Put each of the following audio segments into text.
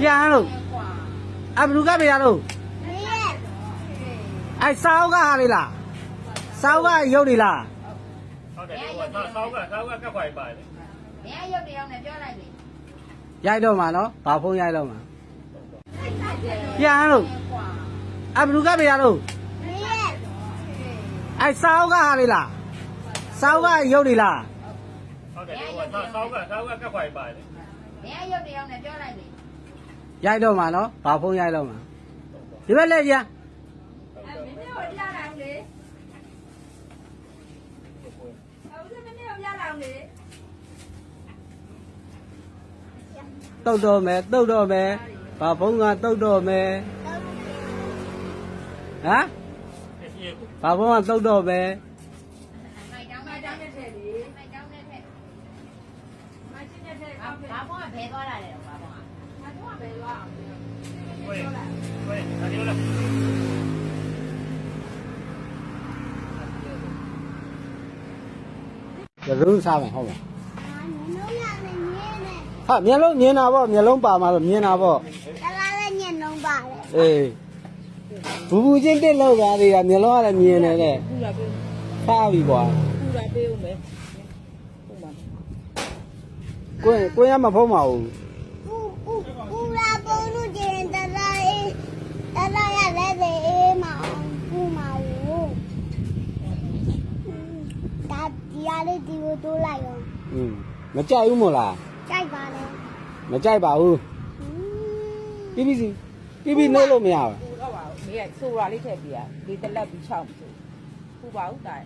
ပြန်လို့အဘလူကပြရလို့အဲစောက်ကဟာလေလားစောက်ကရုပ်လေလားဟုတ်တယ်ဟိုဆောင်းကဆောင်းကကပ်ခွာပါတယ်ဘယ်ရုပ်တယောက်နဲ့ပြောလိုက်လေရိုက်တော့မှာနော်ဘာဖုန်းရိုက်တော့မှာပြန်လို့အဘလူကပြရလို့အဲစောက်ကဟာလေလားစောက်ကရုပ်လေလားဟုတ်တယ်ဟိုဆောင်းကဆောင်းကကပ်ခွာပါတယ် ဘယ်ရုပ်တယောက်နဲ့ပြောလိုက်လေရိုက်တော့မှာနော်ဘာဖုန်းရိုက်တော့မှာဒီဘက်လက်ပြန်မင်းတို့ပြလာအောင်လေဟုတ်တယ်မင်းတို့ပြလာအောင်လေတုတ်တော့မယ်တုတ်တော့မယ်ဘာဖုန်းကတုတ်တော့မယ်ဟမ်ဘာဖုန်းကတုတ်တော့မယ် မိုက်တောင်းမိုက်တောင်းနဲ့ထည့်လေမိုက်တောင်းနဲ့ထည့်မိုက်ချင်းနဲ့ထ ည့်ဘာဘောကဘယ်သွားတာလဲဘာဘောကဘာဘောကဘယ်သွားအောင်ဝေးဝေးအဒီလိုဘယ်လိုစားမယ်ဟုတ်လားဟာမျက်လုံးမြင်တာပေါ့မျက်လုံးပါမှာတော့မြင်တာပေါ့အေးဘူဘူချင်းတက်လောက်ပါသေးတာမျက်လုံးကလည်းမြင်နေတယ်ပူတာပေးဖားပြီကွာပူတာပေးဦးမယ်ဟုတ်ပါ ကိုယ်ကိုယ်ရမဖုံးပါဘူးอืมမကြိုက်ဘူးမို့လားမကြိုက်ပါဘူးပြီးပြီစီပြီးပြီနှိုးလို့မရဘူးပူတော့ပါဘူးမေးကဆိုတာလေးထည့်ပြရဒီတလက်ပြီးချောင်းဆိုပူပါဦးတိုင်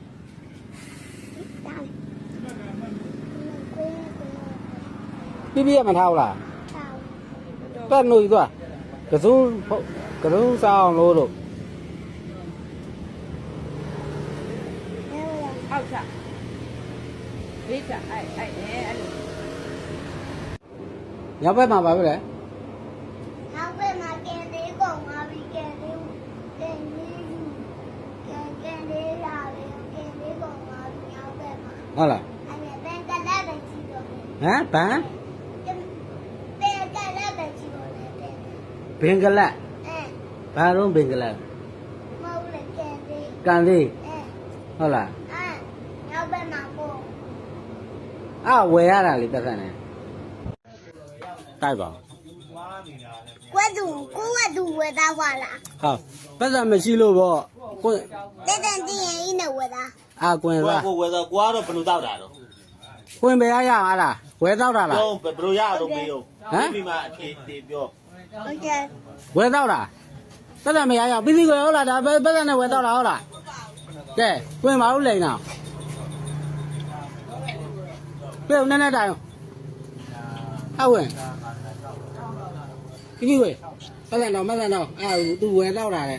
ပြီးပြီရမထားဘူးလားတက်နှုတ်ယူသွားကစုံကစုံစားအောင်လို့လို့အောက်ချဘေးချအဲ့အဲ့အဲ့အဲ့လိုညဘက်မှာပါပဲလေနောက်ဘက်မှာကင်လေးကုန်သွားပြီကင်လေးကင်လေးကင်ကင်လေးလာပြီကင်လေးကုန်သွားပြီနောက်ဘက်မှာဟုတ်လားအဲ့ဒါဘန်ကလက်ပဲကြည့်တော့တယ်ဟမ်ဗန် ဘန်ကလက်ပဲကြည့်တော့တယ်တဲ့ ဘင်္ဂလတ်အဲဘာတော့ဘင်္ဂလတ်မဟုတ်လေကင်လေးကန်လေးအဲဟုတ်လားအဲနောက်ဘက်မှာပေါ့အဝယ်ရတာလေတက်ကန်နေတိုက်ပါကွက်သူကိုဝတ်သူဝယ်သားပါလားဟုတ်ပတ်စံမရှိလို့ပေါ့ကိုယ်တက်တန်တင်ရင်ဤနဲ့ဝယ်သားအာကွင်ကိုသားကိုဝယ်တော့ကိုကတော့ဘယ်လိုတောက်တာတော့ကွင်ပဲရရဟာလားဝယ်တော့တာလားတော့ဘယ်လိုရအောင်မေးအောင်ဟမ်ပြီးမှအထေတေပြော ဟုတ်ကဲ့ဝယ်တော့တာပတ်စံမရရပြီးပြီးကိုဟုတ်လားဒါပတ်စံနဲ့ဝယ်တော့တာဟုတ်လားကဲကွင်ပါဦးလိန်တော့ပြေဦးနဲ့နဲ့တိုင်ဟုတ်ဝင်ပြီးပြီးဝယ်ပတ်စံတော့ပတ်စံတော့အဲသူဝယ်တော့တာလေ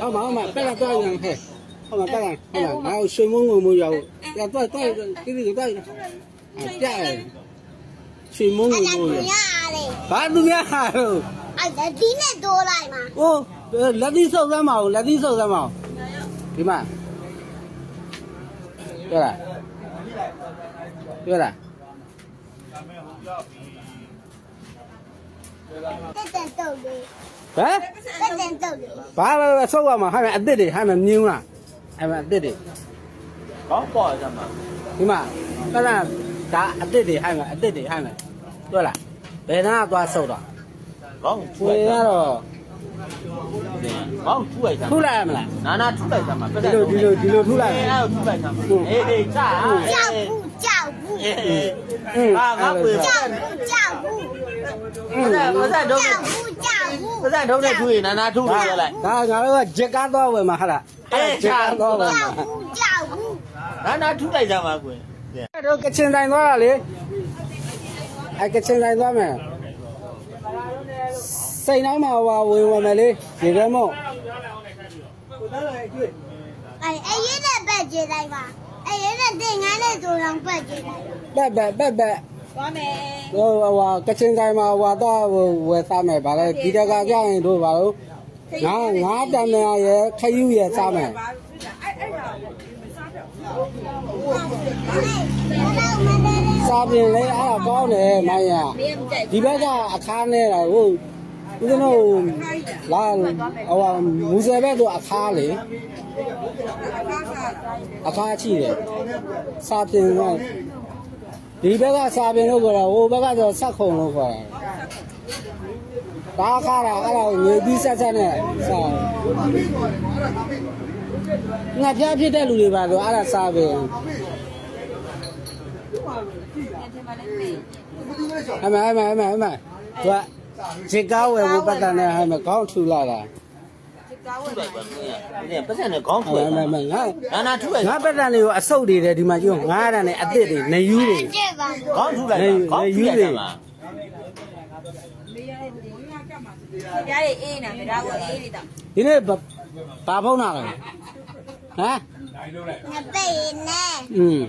ဟုတ်မှာဟုတ်မှာပက်လာတော့ရင်ဟဲ့ဟုတ်မှာပက်လာဟုတ်မှာငါရွှေမုံငုံမရောက်ရတော့တော့ပြီးပြီးတော့အကြဲ ရွှေမုံငုံအဲ့ဒါမကိုရရတယ်ဘာသူများဟာတော့အဲ့ဒါဒီနဲ့တိုးလိုက်မှာ။အိုးလက်သီးဆုပ်သမ်းမအောင်လက်သီးဆုပ်သမ်းမအောင်ဒီမှာပြောလားပြောလားတက်တန်တုတ်လေးဟမ်တက်တန်တုတ်လေးဘာလဲဆုပ်ရမှာဟာမအစ်စ်တွေဟာမမြင်းလားအဲ့မအစ်စ်တွေကောင်းပေါ်ကြမှာဒီမှာကလာ ဒါအစ်စ်တွေဟာမအစ်စ်တွေဟာမပြောလားဘယ်နာသွားဆုပ်တော့ကောင်းထူကိုလိုက်ရတာတော့ကောင်းထူလိုက်တာထူလိုက်ရမလားနာနာထူလိုက်တာမှာဒီလိုဒီလိုဒီလိုထူလိုက်အဲ့ဒါထူလိုက်တာမှာအေးအေးချာကြောက်ဘူးကြောက်ဘူးအေးအေးအင်းဟာငါပွေကြောက်ဘူးကြောက်ဘူးပါဇက်တော့ကြောက်ဘူးကြောက်ဘူးပါဇက်တော့နဲ့ထူရင်နာနာထူရလိုက်ဒါငါတို့ကဂျက်ကားသွားဝယ်မှာဟာလားဂျက်ကားသွားဝယ်ကြောမှာက်ဘူးကြောက်ဘူးနာနာထူလိုက်ကြမှာကွယ်အဲ့ တော့ကချင်တိုင်းသွားတာလေအဲ့ကချင်တိုင်းသွားမယ်စိတ်နှောင်းမှာဟွာဝင်ဝင်မယ်လေဒီကမော့အဲ့အဲ့ရတဲ့ဘက်ကျေးလိုက်ပါအဲ့ရတဲ့တင်ငန်းနဲ့ဆိုတော့ဘက်ကျေးလိုက်ဘက်ဘက်ဘက်ဘက်သွားမယ်ဟိုဟွာကချင်တိုင်းမှာဟွာတော့ဟိုဝယ်စားမယ်ဗါလဲဒီတကကြရင်တို့ဗါလို့ငါငါတမန်ရဲ့ခယူရဲ့စားမယ်အဲ့အဲ့ဒါမစားတော့အဲ့ဒါမန္တလေး စာပြင်လဲအဲ့ဒါကောင်းတယ်မိုင်းရဒီဘက်ကအခါနဲ့တော့ဟိုဦးဇင်းတို့လာဟိုမူဆယ်ဘက်ဆိုအခါလေအခါချိတယ်စာပြင်ကဒီဘက်ကစာပြင်လို့ခေါ်တာဟိုဘက်ကဆိုစက်ခုံလို့ခေါ်တာဒါအခါတာအဲ့ဒါကိုငွေပြီးဆက်ဆက်နဲ့စာ ငါပြဖြစ်တဲ့လူတွေပါဆိုအဲ့ဒါစာပြင်အမအမအမအမသူကခြေကားဝယ်ဖို့ပတ်တယ်နဲ့ဟဲ့မကောင်းထူလာတာထုလိုက်ပါကွင်းကပတ်စံနဲ့ခေါင်းအထွေမအမအမငါနာနာထုလိုက်ငါပတ်တယ်တွေကိုအဆုတ်တွေတယ်ဒီမှာကြည့်ငါးရတဲ့အသစ်တွေနေယူတွေကျက်ပါခေါင်းထုလိုက်ခေါင်းထုလိုက်ပါကြားရအေးနေတယ်ဒါကိုအေးလေးတော့ဒီနေ့ ဘာဖုံးတာလဲဟမ် ငါပိတ်နေ อืม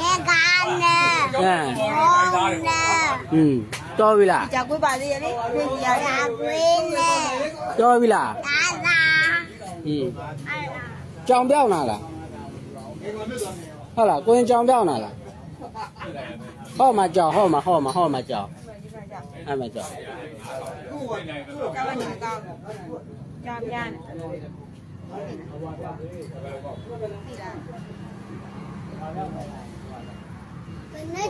ရေကားနေ အဲ ဟောနေ อืมတော်ပြီလား ကြာကွေးပါသေးရဲ့လေပြေးစီရ ရာကွေးနေ တော်ပြီလား ဒါသာ อืม အဲ့ဒါ ကြောင်ပြောင်းလာလားဟုတ်လားကိုရင်ကြောင်ပြောင်းလာလားဟောမှာကြောင်ဟောမှာဟောမှာဟောမှာကြောင် အဲ့မှာကြောင်ကောင်းနေကောင်းကြာပြန်ဘယ်နဲ့